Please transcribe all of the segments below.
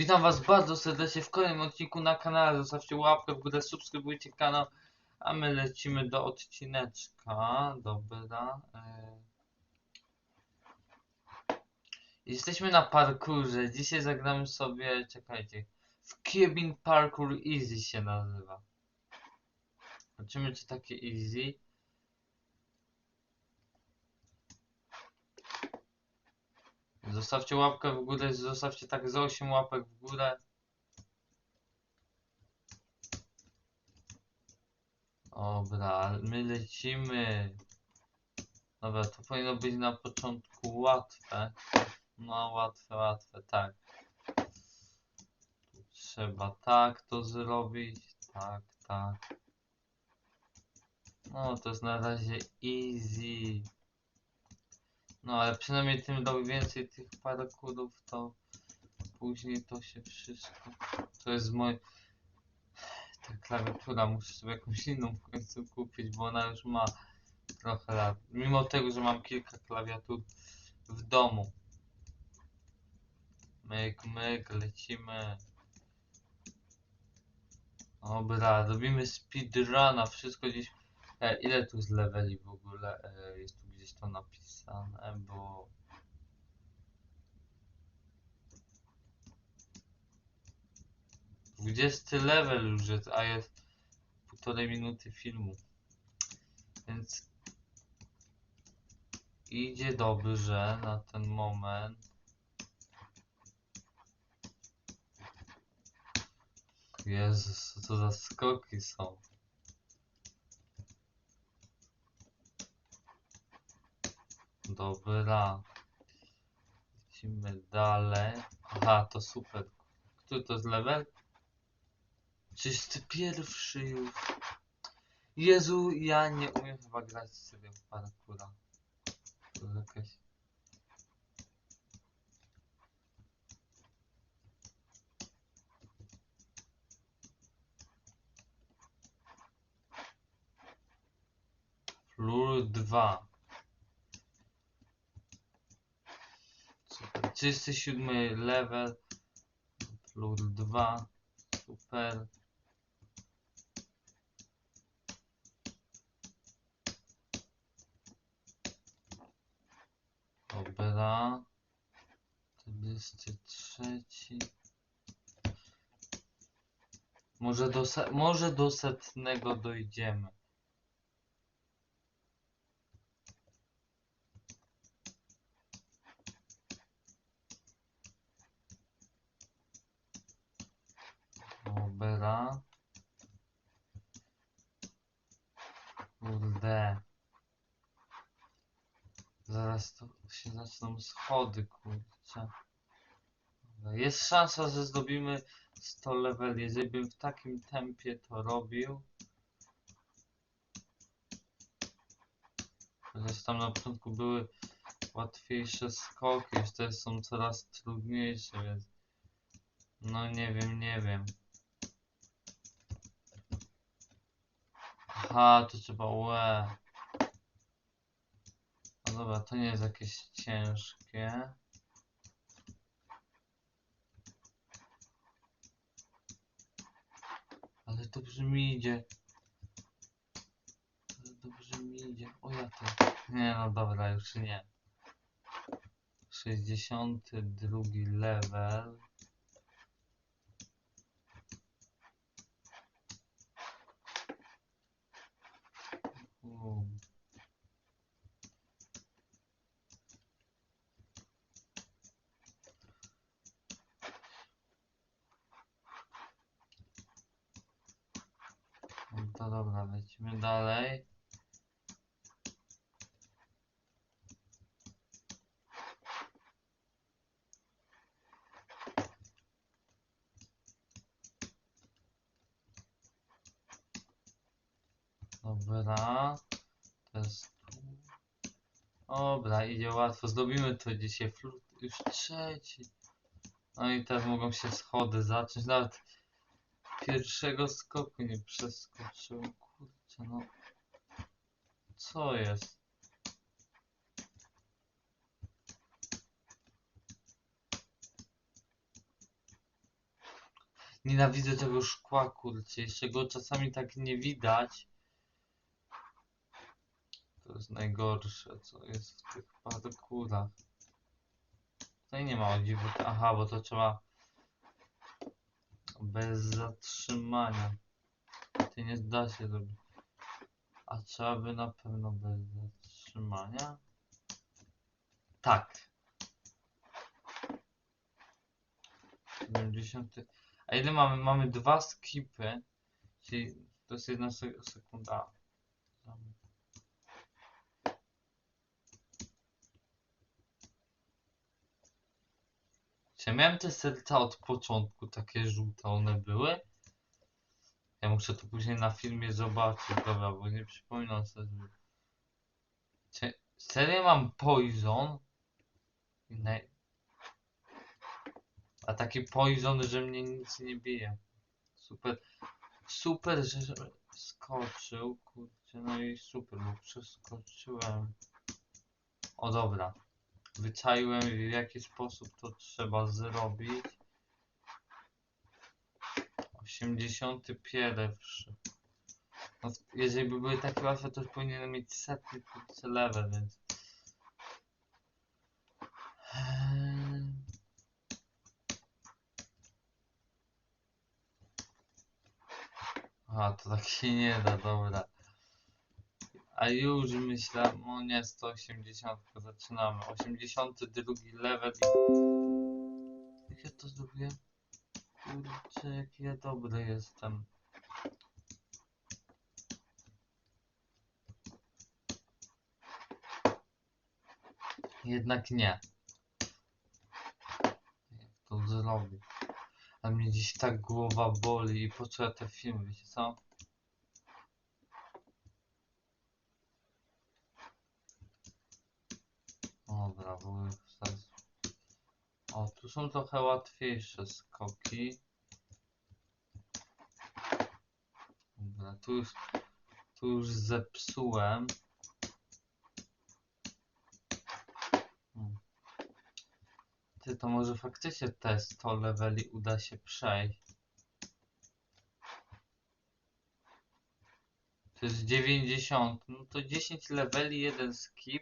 Witam was bardzo serdecznie w kolejnym odcinku na kanale. Zostawcie łapkę w górę, subskrybujcie kanał, a my lecimy do odcineczka. Dobra. e. Jesteśmy na parkurze. Dzisiaj zagramy sobie, czekajcie, w Cabin Parkour Easy się nazywa. Zobaczymy czy takie easy. Zostawcie łapkę w górę, zostawcie tak z 8 łapek w górę. Dobra, my lecimy. Dobra, to powinno być na początku łatwe. No, łatwe, łatwe, tak. Trzeba tak to zrobić, tak, tak. No, to jest na razie easy. No ale przynajmniej tym dał więcej tych parkurów, to później to się wszystko. To jest mój. Ta klawiatura, muszę sobie jakąś inną w końcu kupić, bo ona już ma trochę lat. Mimo tego, że mam kilka klawiatur w domu. Myk, myk, lecimy. Dobra, robimy speedruna, wszystko gdzieś. E, ile tu z leveli w ogóle? E, jest tu to napisane, bo... Dwudziesty level już jest, a jest półtorej minuty filmu. Więc idzie dobrze na ten moment. Jezus, co za skoki są. Dobra. Lecimy dalej. Aha, to super. Który to jest level? 31 już. Jezu, ja nie umiem chyba grać sobie w parkura. To jest jakaś... Flur 2. Super. 37 level. Flur 2. Super. Dobra. 43. Może do, może do setnego dojdziemy. Dobra. Kurde. Zaraz to się zaczną schody, kurczę. Jest szansa, że zdobimy 100 level, jeżeli bym w takim tempie to robił. Chociaż tam na początku były łatwiejsze skoki, już teraz są coraz trudniejsze, więc... No nie wiem, nie wiem. Aha, to trzeba łe. No dobra, to nie jest jakieś ciężkie. Ale dobrze mi idzie. Ale dobrze mi idzie. O ja to. Nie no dobra, już nie. 62 level. U. No to dobra, lecimy dalej. Dobra. Jest tu. Dobra, idzie łatwo. Zrobimy to dzisiaj. Flut już trzeci. No i teraz mogą się schody zacząć. Nawet pierwszego skoku nie przeskoczyłem. Kurczę, no. Co jest? Nienawidzę tego szkła, kurczę. Jeszcze go czasami tak nie widać. To jest najgorsze, co jest w tych parkurach. Tutaj nie ma o dziwo. Aha, bo to trzeba bez zatrzymania. To nie da się zrobić. A trzeba by na pewno bez zatrzymania? Tak. 70. A ile mamy? Mamy dwa skipy. Czyli to jest jedna se- sekunda. Czy ja miałem te serca od początku takie żółte one były? Ja muszę to później na filmie zobaczyć, dobra, bo nie przypominam sobie. Czy serio mam poison? Na- A taki poison, że mnie nic nie bije. Super, super, że skoczył, kurczę, no i super, bo przeskoczyłem. O dobra, wyczaiłem w jaki sposób to trzeba zrobić. 81. No, jeżeli by były takie łatwe, to już powinienem mieć setny level, więc... A, to tak się nie da, dobra. A już myślę, no nie, 180, zaczynamy. 82 level i... Jak ja to zrobiłem? Kurczę, jaki ja dobry jestem. Jednak nie. Jak to zrobić? A mnie dziś tak głowa boli i po ja te filmy, wiecie co? Dobra, bo już. O, tu są trochę łatwiejsze skoki. Dobra, tu już, tu już zepsułem. Hmm. Ty, to może faktycznie te 100 leveli uda się przejść. To jest 90, no to 10 leveli, jeden skip.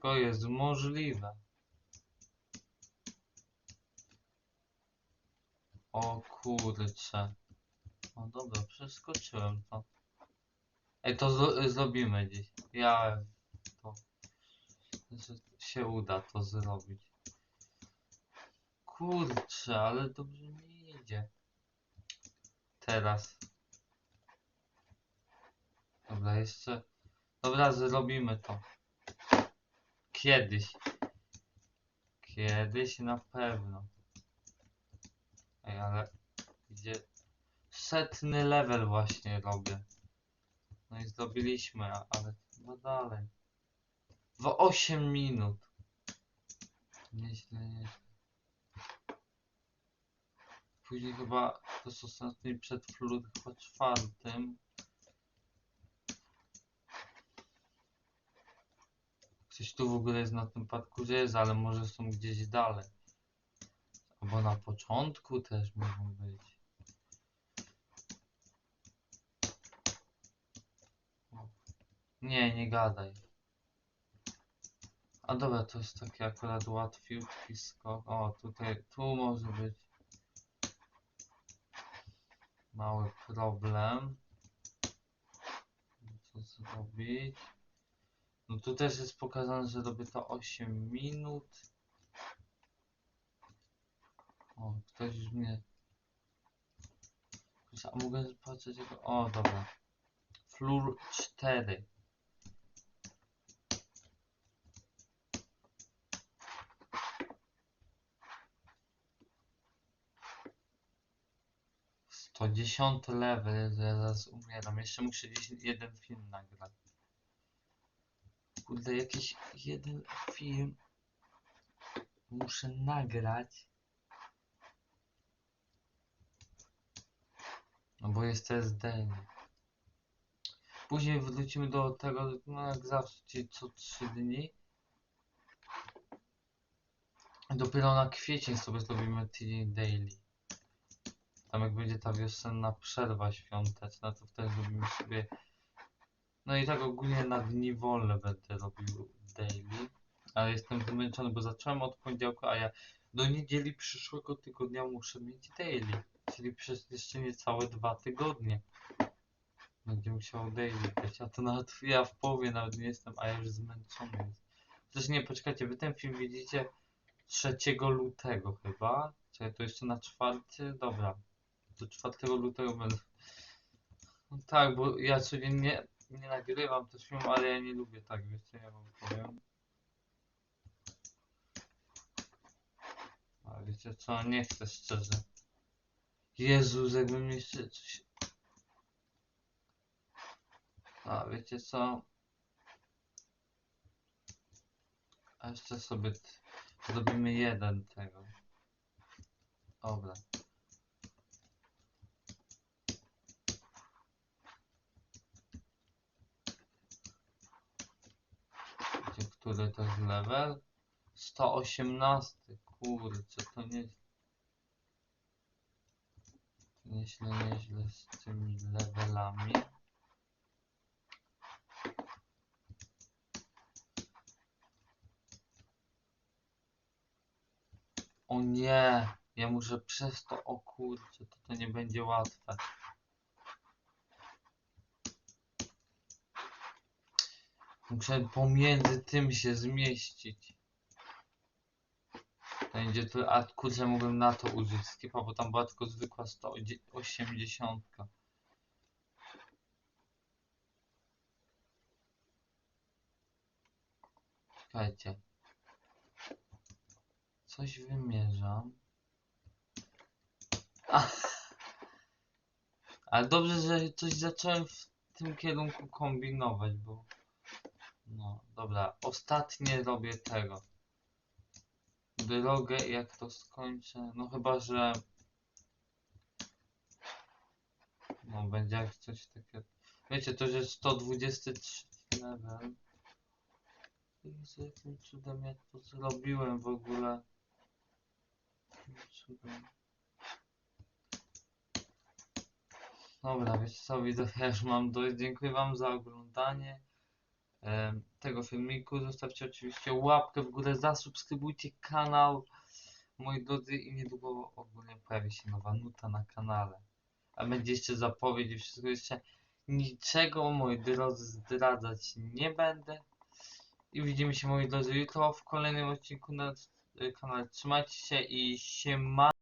Wszystko jest możliwe. O kurcze. O dobra, przeskoczyłem to. Ej, to zro zrobimy dziś. Ja to... Że się uda to zrobić. Kurczę, ale dobrze mi idzie. Teraz. Dobra, jeszcze... Dobra, zrobimy to. Kiedyś. Kiedyś na pewno. Ej, ale idzie. Setny level właśnie robię. No i zrobiliśmy, ale no dalej. W 8 minut. Nieźle, nieźle. Później chyba to jest ostatni przed flut chyba czwartym. Ktoś tu w ogóle jest na tym parkurze jest, ale może są gdzieś dalej. Albo na początku też mogą być. Nie, nie gadaj. A dobra, to jest taki akurat łatwiutki skok. O, tutaj, tu może być mały problem. Co zrobić? No tu też jest pokazane, że robię to 8 minut. O, ktoś już mnie... A mogę patrzeć jego... O, dobra. Flur 4. To dziesiąty level, zaraz umieram. Jeszcze muszę jeden film nagrać. Kurde, jakiś jeden film muszę nagrać. No bo jest nie? Później wrócimy do tego, no jak zawsze, czyli co 3 dni. Dopiero na kwiecień sobie zrobimy tydzień daily. Tam jak będzie ta wiosenna przerwa świąteczna, to wtedy zrobimy sobie... No i tak ogólnie na dni wolne będę robił daily. Ale jestem zmęczony, bo zacząłem od poniedziałku, a ja do niedzieli przyszłego tygodnia muszę mieć daily. Czyli przez jeszcze niecałe dwa tygodnie. Będzie musiał daily być, a to nawet ja w połowie nawet nie jestem, a ja już zmęczony jest. Przecież nie, poczekajcie, wy ten film widzicie 3 lutego chyba. Czekaj, to jeszcze na czwarty, dobra. Do 4 lutego będę. No tak, bo ja codziennie nie nagrywam też film, ale ja nie lubię tak, wiecie, ja wam powiem. A wiecie co, nie chcę szczerze. Jezus, jakbym jeszcze coś... A wiecie co? A jeszcze sobie zrobimy jeden tego. Dobra. Wiecie, który to jest level? 118. Kurczę, to nie... Nieźle, nieźle z tymi levelami. O nie, ja muszę przez to, o kurczę, to to nie będzie łatwe. Muszę pomiędzy tym się zmieścić. Będzie to, a kurczę, mógłbym na to użyć skipa, bo tam była tylko zwykła 180. Czekajcie. Coś wymierzam. Ale dobrze, że coś zacząłem w tym kierunku kombinować, bo... No, dobra. Ostatnie robię tego. Drogę jak to skończę. No chyba, że... No, będzie jak coś takiego... Wiecie, to jest 123 level. Jezu, jakim cudem ja to zrobiłem w ogóle. Cudem. Dobra, wiecie co, widzowie, ja już mam dość. Dziękuję wam za oglądanie tego filmiku. Zostawcie oczywiście łapkę w górę, zasubskrybujcie kanał, moi drodzy, i niedługo ogólnie pojawi się nowa nuta na kanale. A będzie jeszcze zapowiedź i wszystko jeszcze. Niczego, moi drodzy, zdradzać nie będę. I widzimy się moi drodzy jutro w kolejnym odcinku na y, kanale. Trzymajcie się i siema.